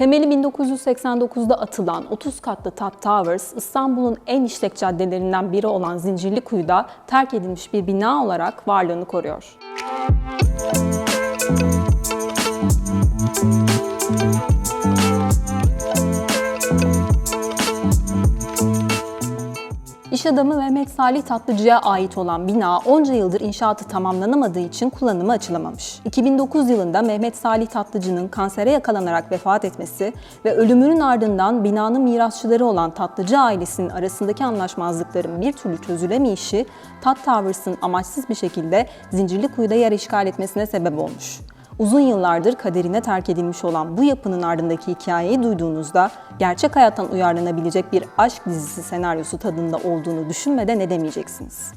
Temeli 1989'da atılan 30 katlı Tat Towers, İstanbul'un en işlek caddelerinden biri olan Zincirlikuyu'da terk edilmiş bir bina olarak varlığını koruyor. İş adamı Mehmet Salih Tatlıcı'ya ait olan bina onca yıldır inşaatı tamamlanamadığı için kullanıma açılamamış. 2009 yılında Mehmet Salih Tatlıcı'nın kansere yakalanarak vefat etmesi ve ölümünün ardından binanın mirasçıları olan Tatlıcı ailesinin arasındaki anlaşmazlıkların bir türlü çözülemeyişi Tat Towers'ın amaçsız bir şekilde Zincirlikuyu'da yer işgal etmesine sebep olmuş. Uzun yıllardır kaderine terk edilmiş olan bu yapının ardındaki hikayeyi duyduğunuzda gerçek hayattan uyarlanabilecek bir aşk dizisi senaryosu tadında olduğunu düşünmeden edemeyeceksiniz.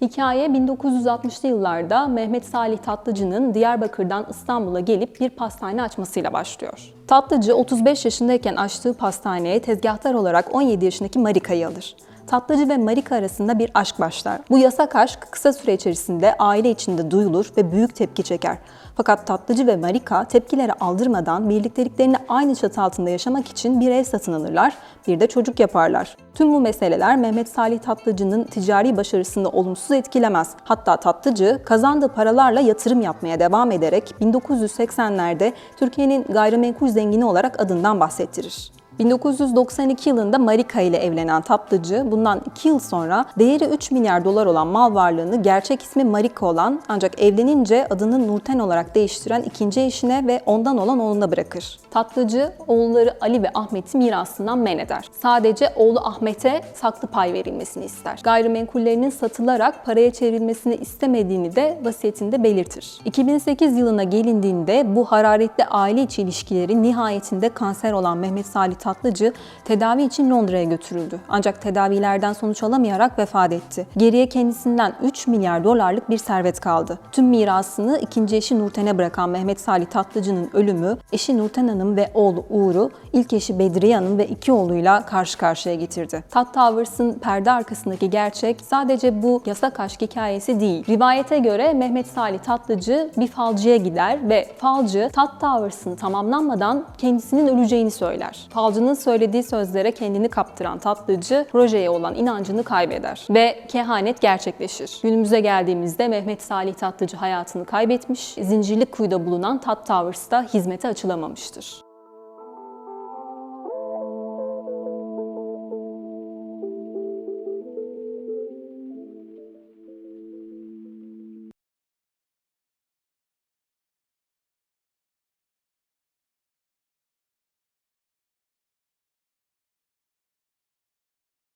Hikaye 1960'lı yıllarda Mehmet Salih Tatlıcı'nın Diyarbakır'dan İstanbul'a gelip bir pastane açmasıyla başlıyor. Tatlıcı 35 yaşındayken açtığı pastaneye tezgahtar olarak 17 yaşındaki Marika'yı alır. Tatlıcı ve Marika arasında bir aşk başlar. Bu yasak aşk kısa süre içerisinde aile içinde duyulur ve büyük tepki çeker. Fakat Tatlıcı ve Marika tepkileri aldırmadan birlikteliklerini aynı çatı altında yaşamak için bir ev satın alırlar, bir de çocuk yaparlar. Tüm bu meseleler Mehmet Salih Tatlıcı'nın ticari başarısını olumsuz etkilemez. Hatta Tatlıcı kazandığı paralarla yatırım yapmaya devam ederek 1980'lerde Türkiye'nin gayrimenkul zengini olarak adından bahsettirir. 1992 yılında Marika ile evlenen Tatlıcı bundan 2 yıl sonra değeri 3 milyar dolar olan mal varlığını gerçek ismi Marika olan ancak evlenince adını Nurten olarak değiştiren ikinci eşine ve ondan olan oğluna bırakır. Tatlıcı oğulları Ali ve Ahmet'i mirasından men eder. Sadece oğlu Ahmet'e saklı pay verilmesini ister. Gayrimenkullerinin satılarak paraya çevrilmesini istemediğini de vasiyetinde belirtir. 2008 yılına gelindiğinde bu hararetli aile içi ilişkileri nihayetinde kanser olan Mehmet Salih Tatlıcı tedavi için Londra'ya götürüldü. Ancak tedavilerden sonuç alamayarak vefat etti. Geriye kendisinden 3 milyar dolarlık bir servet kaldı. Tüm mirasını ikinci eşi Nurten'e bırakan Mehmet Salih Tatlıcı'nın ölümü, eşi Nurten Hanım ve oğlu Uğur'u, ilk eşi Bedriye Hanım ve iki oğluyla karşı karşıya getirdi. Tat Towers'ın perde arkasındaki gerçek sadece bu yasak aşk hikayesi değil. Rivayete göre Mehmet Salih Tatlıcı bir falcıya gider ve falcı Tat Towers'ın tamamlanmadan kendisinin öleceğini söyler. Falcının söylediği sözlere kendini kaptıran Tatlıcı projeye olan inancını kaybeder ve kehanet gerçekleşir. Günümüze geldiğimizde Mehmet Salih Tatlıcı hayatını kaybetmiş, Zincirlikuyu'da bulunan Tat Towers'ta hizmete açılamamıştır.